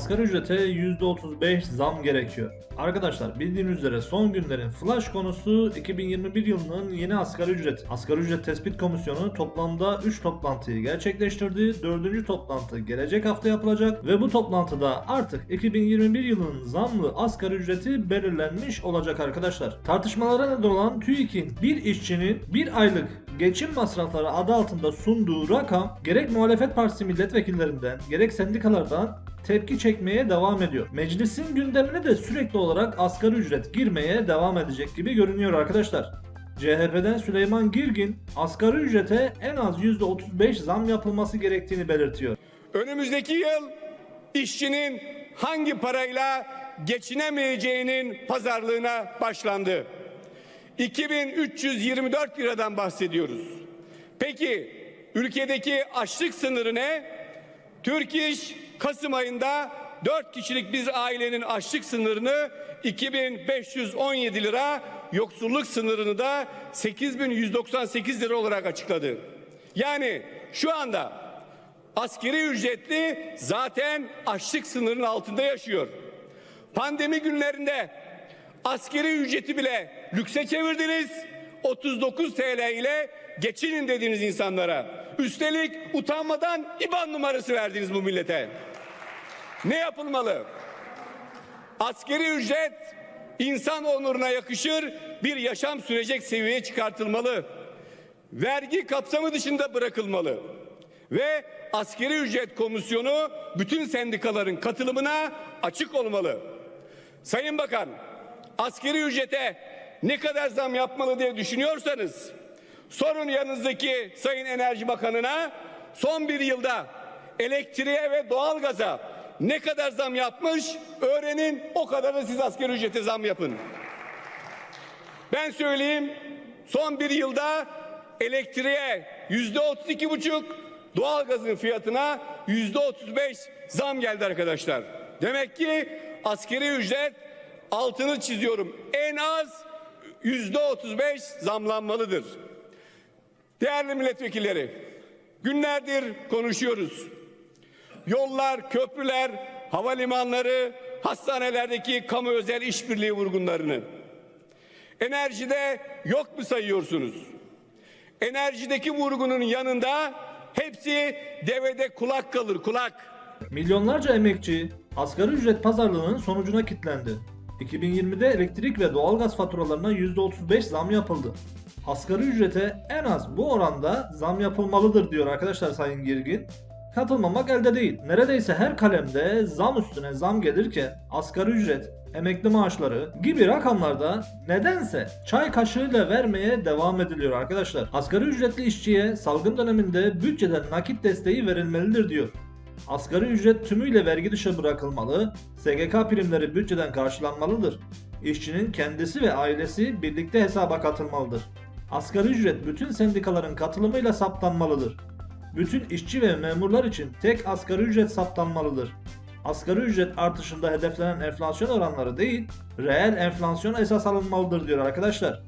Asgari ücrete %35 zam gerekiyor. Arkadaşlar bildiğiniz üzere son günlerin flash konusu 2021 yılının yeni asgari ücret. Asgari ücret tespit komisyonu toplamda 3 toplantıyı gerçekleştirdi. 4. toplantı gelecek hafta yapılacak ve bu toplantıda artık 2021 yılının zamlı asgari ücreti belirlenmiş olacak arkadaşlar. Tartışmalara neden olan TÜİK'in bir işçinin bir aylık geçim masrafları adı altında sunduğu rakam gerek muhalefet partisi milletvekillerinden gerek sendikalardan tepki çekmeye devam ediyor. Meclisin gündemine de sürekli olarak asgari ücret girmeye devam edecek gibi görünüyor arkadaşlar. CHP'den Süleyman Girgin asgari ücrete en az %35 zam yapılması gerektiğini belirtiyor. Önümüzdeki yıl işçinin hangi parayla geçinemeyeceğinin pazarlığına başlandı. 2324 liradan bahsediyoruz. Peki ülkedeki açlık sınırı ne? Türk İş Kasım ayında 4 kişilik bir ailenin açlık sınırını 2517 lira, yoksulluk sınırını da 8198 lira olarak açıkladı. Yani şu anda askeri ücretli zaten açlık sınırının altında yaşıyor. Pandemi günlerinde askeri ücreti bile lükse çevirdiniz. 39 TL ile geçinin dediniz insanlara. Üstelik utanmadan IBAN numarası verdiniz bu millete. Ne yapılmalı? Askeri ücret insan onuruna yakışır bir yaşam sürecek seviyeye çıkartılmalı. Vergi kapsamı dışında bırakılmalı. Ve askeri ücret komisyonu bütün sendikaların katılımına açık olmalı. Sayın Bakan, askeri ücrete ne kadar zam yapmalı diye düşünüyorsanız sorun yanınızdaki Sayın Enerji Bakanı'na son bir yılda elektriğe ve doğalgaza ne kadar zam yapmış öğrenin o kadar da siz asgari ücrete zam yapın. Ben söyleyeyim son bir yılda elektriğe yüzde otuz iki buçuk doğalgazın fiyatına yüzde otuz beş zam geldi arkadaşlar. Demek ki askeri ücret altını çiziyorum en az yüzde otuz beş zamlanmalıdır. Değerli milletvekilleri günlerdir konuşuyoruz. Yollar, köprüler, havalimanları, hastanelerdeki kamu özel işbirliği vurgunlarını. Enerjide yok mu sayıyorsunuz? Enerjideki vurgunun yanında hepsi devede kulak kalır kulak. Milyonlarca emekçi asgari ücret pazarlığının sonucuna kilitlendi. 2020'de elektrik ve doğalgaz faturalarına %35 zam yapıldı. Asgari ücrete en az bu oranda zam yapılmalıdır diyor arkadaşlar Sayın Girgin. Katılmamak elde değil. Neredeyse her kalemde zam üstüne zam gelirken asgari ücret, emekli maaşları gibi rakamlarda nedense çay kaşığıyla vermeye devam ediliyor arkadaşlar. Asgari ücretli işçiye salgın döneminde bütçeden nakit desteği verilmelidir diyor. Asgari ücret tümüyle vergi dışı bırakılmalı, SGK primleri bütçeden karşılanmalıdır. İşçinin kendisi ve ailesi birlikte hesaba katılmalıdır. Asgari ücret bütün sendikaların katılımıyla saptanmalıdır. Bütün işçi ve memurlar için tek asgari ücret saptanmalıdır. Asgari ücret artışında hedeflenen enflasyon oranları değil, reel enflasyon esas alınmalıdır diyor arkadaşlar.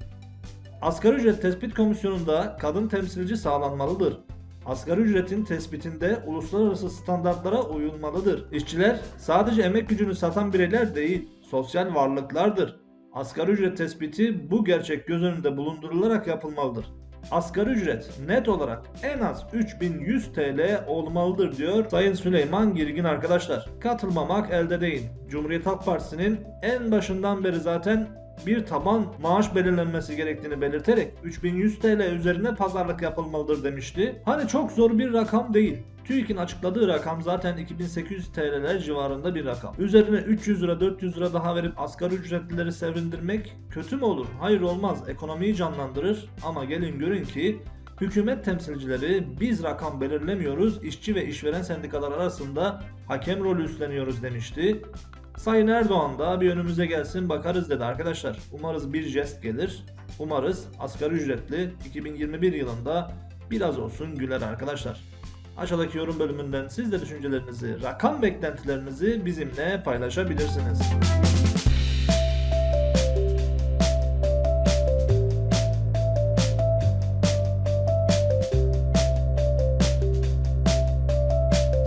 Asgari ücret tespit komisyonunda kadın temsilci sağlanmalıdır. Asgari ücretin tespitinde uluslararası standartlara uyulmalıdır. İşçiler sadece emek gücünü satan bireyler değil, sosyal varlıklardır. Asgari ücret tespiti bu gerçek göz önünde bulundurularak yapılmalıdır. Asgari ücret net olarak en az 3100 TL olmalıdır diyor Sayın Süleyman Girgin arkadaşlar. Katılmamak elde değil. Cumhuriyet Halk Partisi'nin en başından beri zaten bir taban maaş belirlenmesi gerektiğini belirterek 3100 TL üzerine pazarlık yapılmalıdır demişti. Hani çok zor bir rakam değil. TÜİK'in açıkladığı rakam zaten 2800 TL'ler civarında bir rakam. Üzerine 300 lira 400 lira daha verip asgari ücretlileri sevindirmek kötü mü olur? Hayır olmaz. Ekonomiyi canlandırır ama gelin görün ki Hükümet temsilcileri biz rakam belirlemiyoruz, işçi ve işveren sendikalar arasında hakem rolü üstleniyoruz demişti. Sayın Erdoğan da bir önümüze gelsin bakarız dedi arkadaşlar. Umarız bir jest gelir. Umarız asgari ücretli 2021 yılında biraz olsun güler arkadaşlar. Aşağıdaki yorum bölümünden siz de düşüncelerinizi, rakam beklentilerinizi bizimle paylaşabilirsiniz.